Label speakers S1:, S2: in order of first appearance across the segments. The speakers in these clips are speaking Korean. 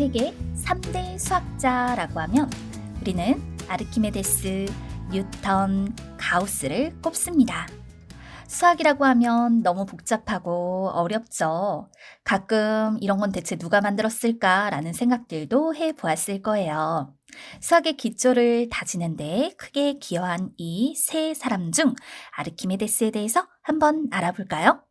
S1: 세계 3대 수학자라고 하면 우리는 아르키메데스, 뉴턴, 가우스를 꼽습니다. 수학이라고 하면 너무 복잡하고 어렵죠. 가끔 이런 건 대체 누가 만들었을까라는 생각들도 해 보았을 거예요. 수학의 기초를 다지는데 크게 기여한 이 세 사람 중 아르키메데스에 대해서 한번 알아볼까요?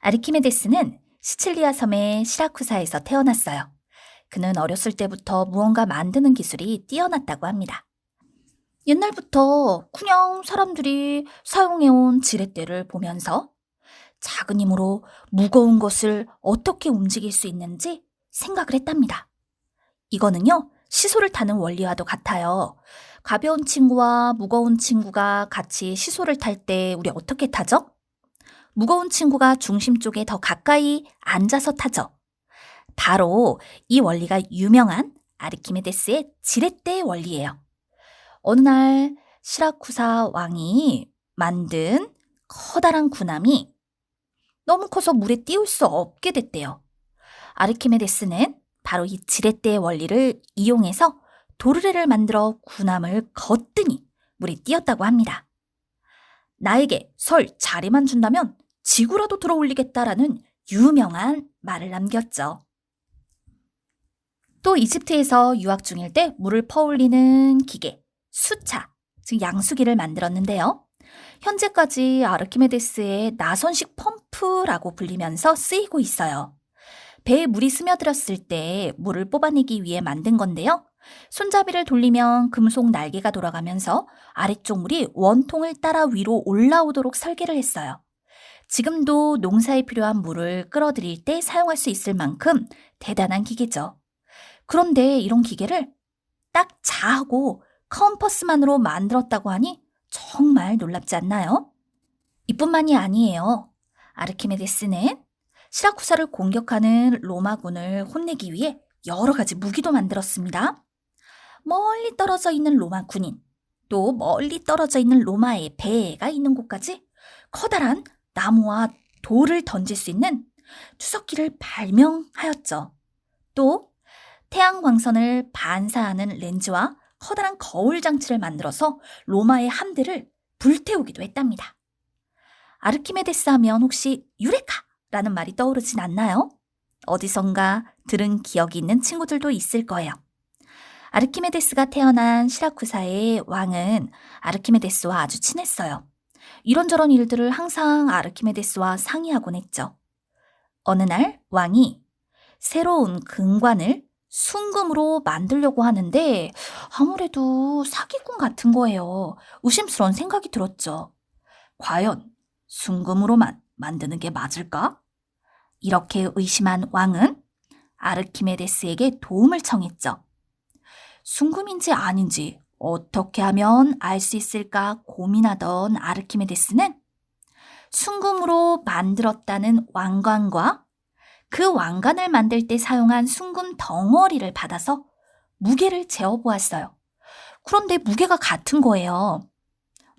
S1: 아르키메데스는 시칠리아 섬의 시라쿠사에서 태어났어요. 그는 어렸을 때부터 무언가 만드는 기술이 뛰어났다고 합니다. 옛날부터 그냥 사람들이 사용해온 지렛대를 보면서 작은 힘으로 무거운 것을 어떻게 움직일 수 있는지 생각을 했답니다. 이거는요, 시소를 타는 원리와도 같아요. 가벼운 친구와 무거운 친구가 같이 시소를 탈 때 우리 어떻게 타죠? 무거운 친구가 중심 쪽에 더 가까이 앉아서 타죠. 바로 이 원리가 유명한 아르키메데스의 지렛대 원리예요. 어느 날 시라쿠사 왕이 만든 커다란 군함이 너무 커서 물에 띄울 수 없게 됐대요. 아르키메데스는 바로 이 지렛대의 원리를 이용해서 도르래를 만들어 군함을 거뜬히 물에 띄었다고 합니다. 나에게 설 자리만 준다면 지구라도 들어 올리겠다라는 유명한 말을 남겼죠. 또 이집트에서 유학 중일 때 물을 퍼올리는 기계, 수차, 즉 양수기를 만들었는데요. 현재까지 아르키메데스의 나선식 펌프라고 불리면서 쓰이고 있어요. 배에 물이 스며들었을 때 물을 뽑아내기 위해 만든 건데요. 손잡이를 돌리면 금속 날개가 돌아가면서 아래쪽 물이 원통을 따라 위로 올라오도록 설계를 했어요. 지금도 농사에 필요한 물을 끌어들일 때 사용할 수 있을 만큼 대단한 기계죠. 그런데 이런 기계를 딱 자하고 컴퍼스만으로 만들었다고 하니 정말 놀랍지 않나요? 이뿐만이 아니에요. 아르키메데스는 시라쿠사를 공격하는 로마군을 혼내기 위해 여러 가지 무기도 만들었습니다. 멀리 떨어져 있는 로마 군인, 또 멀리 떨어져 있는 로마의 배가 있는 곳까지 커다란 나무와 돌을 던질 수 있는 투석기를 발명하였죠. 또 태양 광선을 반사하는 렌즈와 커다란 거울 장치를 만들어서 로마의 함대를 불태우기도 했답니다. 아르키메데스 하면 혹시 유레카라는 말이 떠오르진 않나요? 어디선가 들은 기억이 있는 친구들도 있을 거예요. 아르키메데스가 태어난 시라쿠사의 왕은 아르키메데스와 아주 친했어요. 이런저런 일들을 항상 아르키메데스와 상의하곤 했죠. 어느 날 왕이 새로운 금관을 순금으로 만들려고 하는데 아무래도 사기꾼 같은 거예요. 의심스러운 생각이 들었죠. 과연 순금으로만 만드는 게 맞을까? 이렇게 의심한 왕은 아르키메데스에게 도움을 청했죠. 순금인지 아닌지 어떻게 하면 알 수 있을까 고민하던 아르키메데스는 순금으로 만들었다는 왕관과 그 왕관을 만들 때 사용한 순금 덩어리를 받아서 무게를 재어보았어요. 그런데 무게가 같은 거예요.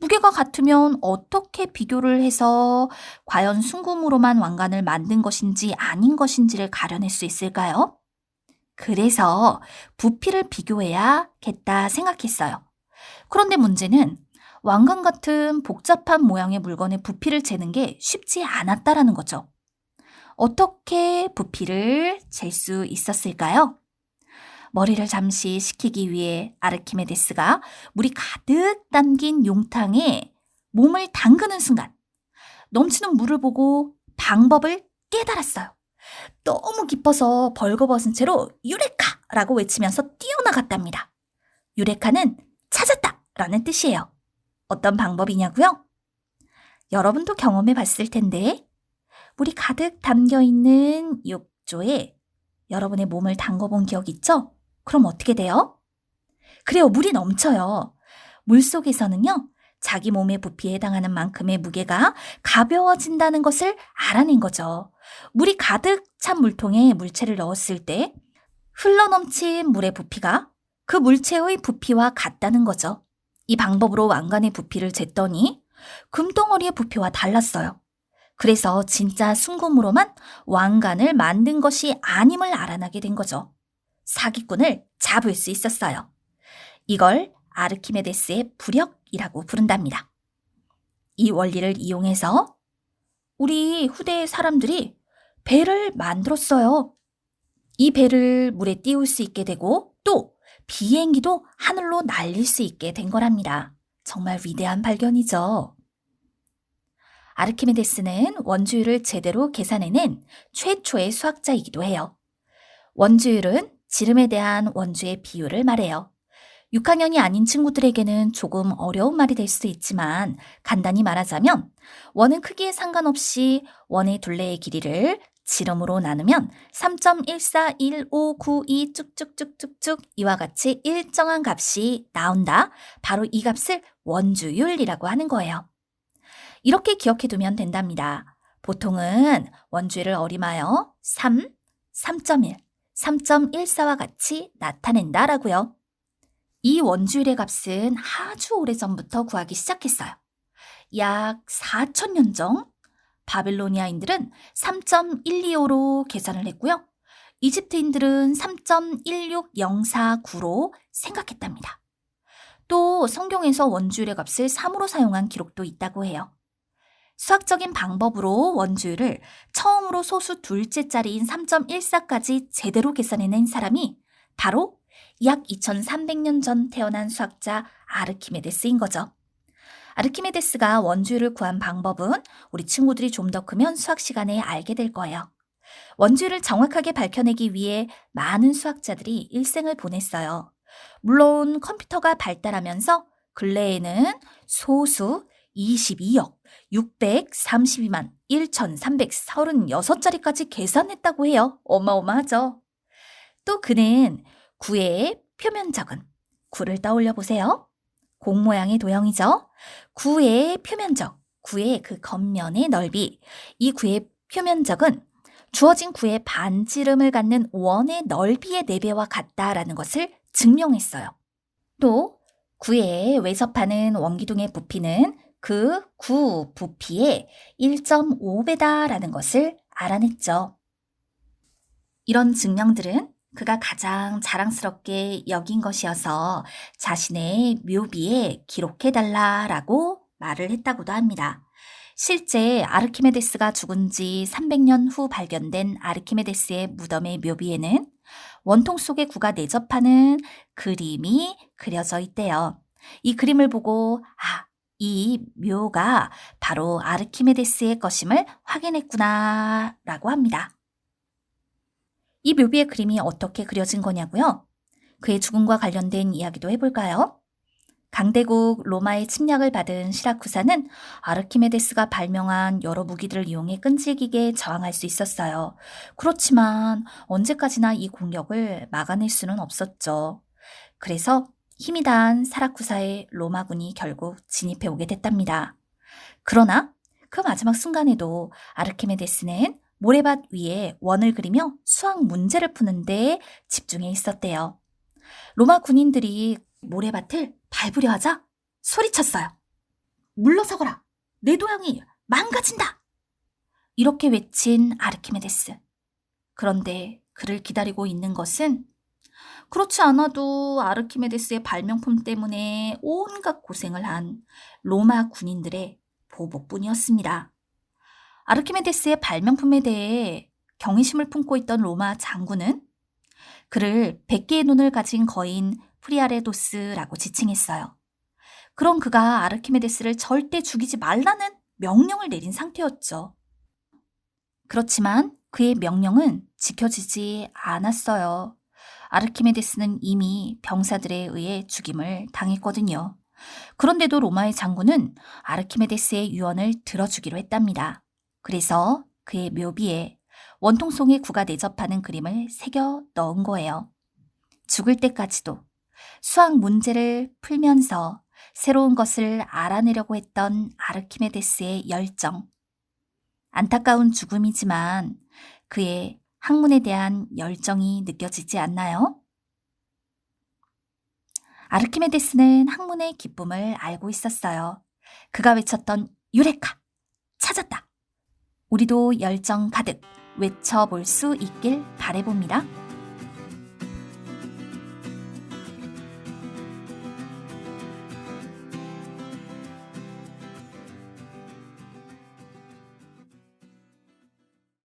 S1: 무게가 같으면 어떻게 비교를 해서 과연 순금으로만 왕관을 만든 것인지 아닌 것인지를 가려낼 수 있을까요? 그래서 부피를 비교해야겠다 생각했어요. 그런데 문제는 왕관 같은 복잡한 모양의 물건의 부피를 재는 게 쉽지 않았다라는 거죠. 어떻게 부피를 잴 수 있었을까요? 머리를 잠시 식히기 위해 아르키메데스가 물이 가득 담긴 용탕에 몸을 담그는 순간 넘치는 물을 보고 방법을 깨달았어요. 너무 기뻐서 벌거벗은 채로 유레카 라고 외치면서 뛰어나갔답니다. 유레카는 찾았다 라는 뜻이에요. 어떤 방법이냐고요? 여러분도 경험해 봤을 텐데 물이 가득 담겨 있는 욕조에 여러분의 몸을 담궈본 기억 있죠? 그럼 어떻게 돼요? 그래요, 물이 넘쳐요. 물 속에서는요, 자기 몸의 부피에 해당하는 만큼의 무게가 가벼워진다는 것을 알아낸 거죠. 물이 가득 찬 물통에 물체를 넣었을 때 흘러넘친 물의 부피가 그 물체의 부피와 같다는 거죠. 이 방법으로 왕관의 부피를 쟀더니 금덩어리의 부피와 달랐어요. 그래서 진짜 순금으로만 왕관을 만든 것이 아님을 알아나게 된 거죠. 사기꾼을 잡을 수 있었어요. 이걸 아르키메데스의 부력이라고 부른답니다. 이 원리를 이용해서 우리 후대 사람들이 배를 만들었어요. 이 배를 물에 띄울 수 있게 되고 또 비행기도 하늘로 날릴 수 있게 된 거랍니다. 정말 위대한 발견이죠. 아르키메데스는 원주율을 제대로 계산해낸 최초의 수학자이기도 해요. 원주율은 지름에 대한 원주의 비율을 말해요. 6학년이 아닌 친구들에게는 조금 어려운 말이 될 수도 있지만 간단히 말하자면 원은 크기에 상관없이 원의 둘레의 길이를 지름으로 나누면 3.141592 쭉쭉쭉쭉쭉 이와 같이 일정한 값이 나온다. 바로 이 값을 원주율이라고 하는 거예요. 이렇게 기억해 두면 된답니다. 보통은 원주율을 어림하여 3, 3.1, 3.14와 같이 나타낸다라고요. 이 원주율의 값은 아주 오래전부터 구하기 시작했어요. 약 4천년 전 바빌로니아인들은 3.125로 계산을 했고요. 이집트인들은 3.16049로 생각했답니다. 또 성경에서 원주율의 값을 3으로 사용한 기록도 있다고 해요. 수학적인 방법으로 원주율을 처음으로 소수 둘째 자리인 3.14까지 제대로 계산해낸 사람이 바로 약 2300년 전 태어난 수학자 아르키메데스인 거죠. 아르키메데스가 원주율을 구한 방법은 우리 친구들이 좀 더 크면 수학 시간에 알게 될 거예요. 원주율을 정확하게 밝혀내기 위해 많은 수학자들이 일생을 보냈어요. 물론 컴퓨터가 발달하면서 근래에는 소수 22억 632만 1336자리까지 계산했다고 해요. 어마어마하죠. 또 그는 구의 표면적은 구를 떠올려 보세요. 공 모양의 도형이죠. 구의 표면적, 구의 그 겉면의 넓이. 이 구의 표면적은 주어진 구의 반지름을 갖는 원의 넓이의 4배와 같다라는 것을 증명했어요. 또 구의 외접하는 원기둥의 부피는 그 구 부피의 1.5배다라는 것을 알아냈죠. 이런 증명들은 그가 가장 자랑스럽게 여긴 것이어서 자신의 묘비에 기록해달라라고 말을 했다고도 합니다. 실제 아르키메데스가 죽은 지 300년 후 발견된 아르키메데스의 무덤의 묘비에는 원통 속에 구가 내접하는 그림이 그려져 있대요. 이 그림을 보고, 아, 이 묘가 바로 아르키메데스의 것임을 확인했구나, 라고 합니다. 이 묘비의 그림이 어떻게 그려진 거냐고요? 그의 죽음과 관련된 이야기도 해볼까요? 강대국 로마의 침략을 받은 시라쿠사는 아르키메데스가 발명한 여러 무기들을 이용해 끈질기게 저항할 수 있었어요. 그렇지만 언제까지나 이 공격을 막아낼 수는 없었죠. 그래서 힘이 단 사라쿠사의 로마군이 결국 진입해 오게 됐답니다. 그러나 그 마지막 순간에도 아르키메데스는 모래밭 위에 원을 그리며 수학 문제를 푸는데 집중해 있었대요. 로마 군인들이 모래밭을 밟으려 하자 소리쳤어요. 물러서거라! 내 도형이 망가진다! 이렇게 외친 아르키메데스. 그런데 그를 기다리고 있는 것은 그렇지 않아도 아르키메데스의 발명품 때문에 온갖 고생을 한 로마 군인들의 보복뿐이었습니다. 아르키메데스의 발명품에 대해 경외심을 품고 있던 로마 장군은 그를 100개의 눈을 가진 거인 프리아레도스라고 지칭했어요. 그럼 그가 아르키메데스를 절대 죽이지 말라는 명령을 내린 상태였죠. 그렇지만 그의 명령은 지켜지지 않았어요. 아르키메데스는 이미 병사들에 의해 죽임을 당했거든요. 그런데도 로마의 장군은 아르키메데스의 유언을 들어주기로 했답니다. 그래서 그의 묘비에 원통송의 구가 내접하는 그림을 새겨 넣은 거예요. 죽을 때까지도 수학 문제를 풀면서 새로운 것을 알아내려고 했던 아르키메데스의 열정. 안타까운 죽음이지만 그의 학문에 대한 열정이 느껴지지 않나요? 아르키메데스는 학문의 기쁨을 알고 있었어요. 그가 외쳤던 유레카! 찾았다! 우리도 열정 가득 외쳐볼 수 있길 바래봅니다.